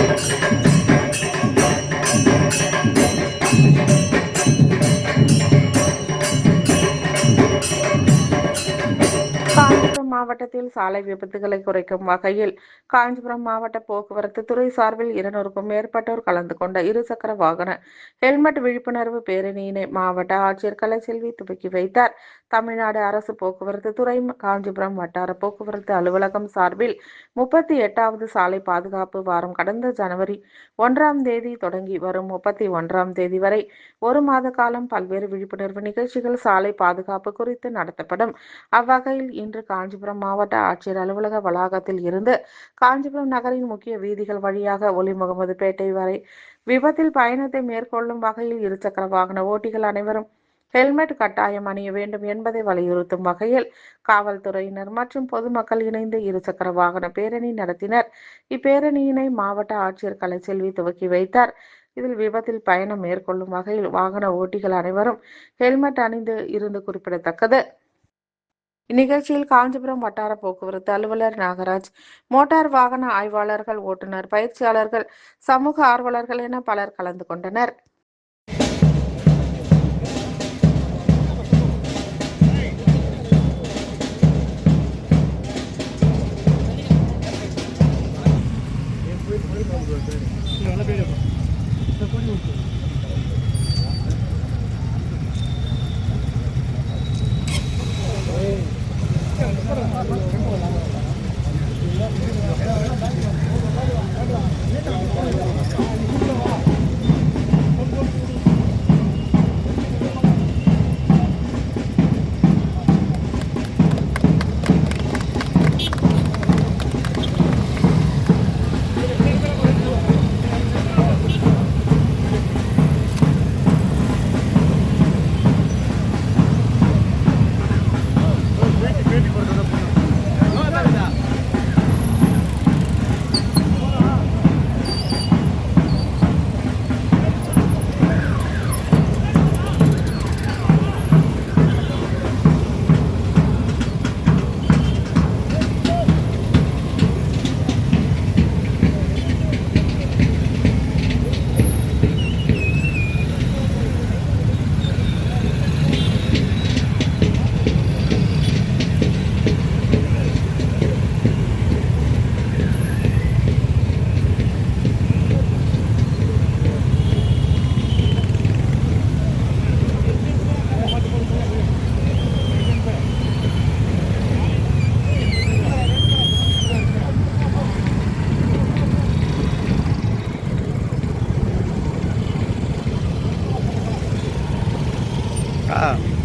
Thank you. மாவட்டத்தில் சாலை விபத்துகளை குறைக்கும் வகையில் காஞ்சிபுரம் மாவட்ட போக்குவரத்து துறை சார்பில் இருநூறுக்கும் மேற்பட்டோர் கலந்து கொண்ட இருசக்கர வாகன ஹெல்மெட் விழிப்புணர்வு பேரணியினை மாவட்ட ஆட்சியர் கலைச்செல்வி துவக்கி வைத்தார். தமிழ்நாடு அரசு போக்குவரத்து துறை காஞ்சிபுரம் வட்டார போக்குவரத்து அலுவலகம் சார்பில் முப்பத்தி எட்டாவது சாலை பாதுகாப்பு வாரம் கடந்த ஜனவரி ஒன்றாம் தேதி தொடங்கி வரும் முப்பத்தி ஒன்றாம் தேதி வரை ஒரு மாத காலம் பல்வேறு விழிப்புணர்வு நிகழ்ச்சிகள் சாலை பாதுகாப்பு குறித்து நடத்தப்படும். அவ்வகையில் இன்று காஞ்சிபுரம் காஞ்சிபுரம் மாவட்ட ஆட்சியர் அலுவலக வளாகத்தில் இருந்து காஞ்சிபுரம் நகரின் முக்கிய வீதிகள் வழியாக ஒலி முகமது பேட்டை வரை விபத்தில் பயணத்தை மேற்கொள்ளும் வகையில் இருசக்கர வாகன ஓட்டிகள் அனைவரும் ஹெல்மெட் கட்டாயம் அணிய வேண்டும் என்பதை வலியுறுத்தும் வகையில் காவல்துறையினர் மற்றும் பொதுமக்கள் இணைந்து இருசக்கர வாகன பேரணி நடத்தினர். இப்பேரணியினை மாவட்ட ஆட்சியர் கலைச்செல்வி துவக்கி வைத்தார். இதில் விபத்தில் பயணம் மேற்கொள்ளும் வகையில் வாகன ஓட்டிகள் அனைவரும் ஹெல்மெட் அணிந்து இருந்து குறிப்பிடத்தக்கது. இந்நிகழ்ச்சியில் காஞ்சிபுரம் வட்டார போக்குவரத்து அலுவலர் நாகராஜ் மோட்டார் வாகன ஆய்வாளர்கள் ஓட்டுநர் பயிற்சியாளர்கள் சமூக ஆர்வலர்கள் என பலர் கலந்து கொண்டனர். நல்ல பேர் Ah.